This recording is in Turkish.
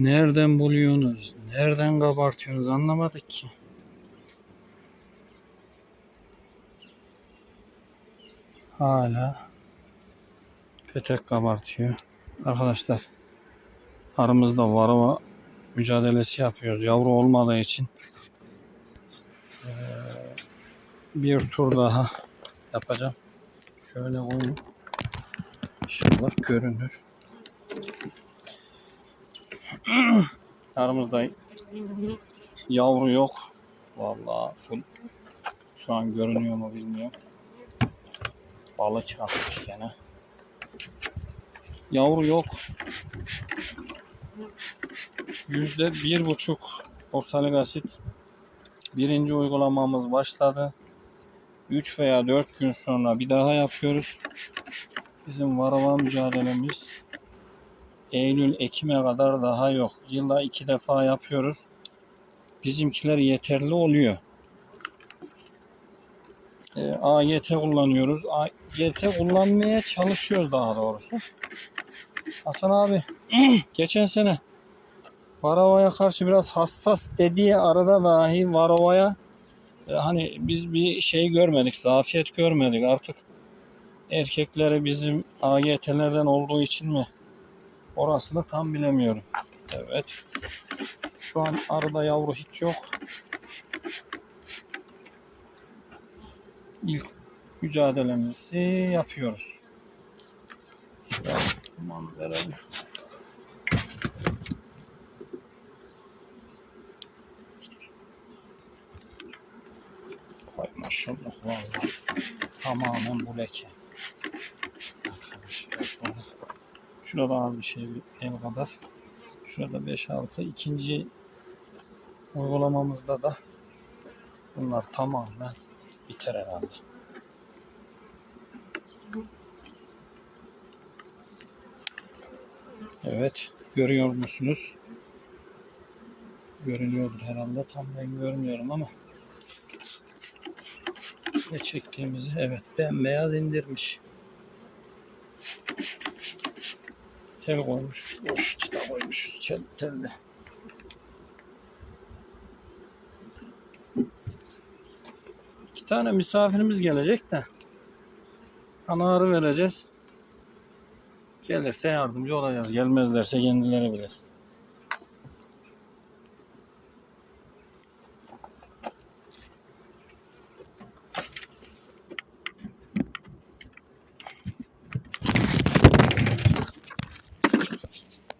Nereden buluyorsunuz? Nereden kabartıyorsunuz anlamadık ki. Hala petek kabartıyor. Arkadaşlar aramızda varava mücadelesi yapıyoruz. Yavru olmadığı için eee, bir tur daha yapacağım. Şöyle koyayım. İnşallah görünür. Aramızda yavru yok. Vallahi full. Şu an görünüyor mu bilmiyorum. Balı çarpmış gene. Yavru yok. Yüzde bir buçuk oksalik asit. Birinci uygulamamız başladı. 3 veya 4 gün sonra bir daha yapıyoruz. Bizim varava mücadelemiz Eylül, Ekim'e kadar daha yok. Yılda iki defa yapıyoruz. Bizimkiler yeterli oluyor. E, AYT kullanıyoruz. AYT kullanmaya çalışıyoruz daha doğrusu. Hasan abi geçen sene Varova'ya karşı biraz hassas dediği arada dahi Varova'ya e, hani biz bir şey görmedik, zafiyet görmedik. Artık erkekleri bizim AYT'lerden olduğu için mi? Orasını tam bilemiyorum. Evet. Şu an arada yavru hiç yok. İlk mücadelemizi yapıyoruz. Şöyle tamam verelim. Vay maşallah vallahi. Tamamen bu leke. Arkadaşlar. Şurada az bir şey bir ev kadar. Şurada 5-6. İkinci uygulamamızda da bunlar tamamen biter herhalde. Evet. Görüyor musunuz? Görünüyordur herhalde. Tam ben görmüyorum ama ne çektiğimizi evet bembeyaz indirmiş. Tel koymuş. Boş çıta koymuşuz çel, telle. İki tane misafirimiz gelecek de anahtarı vereceğiz. Gelirse yardımcı olacağız. Gelmezlerse kendileri bilir.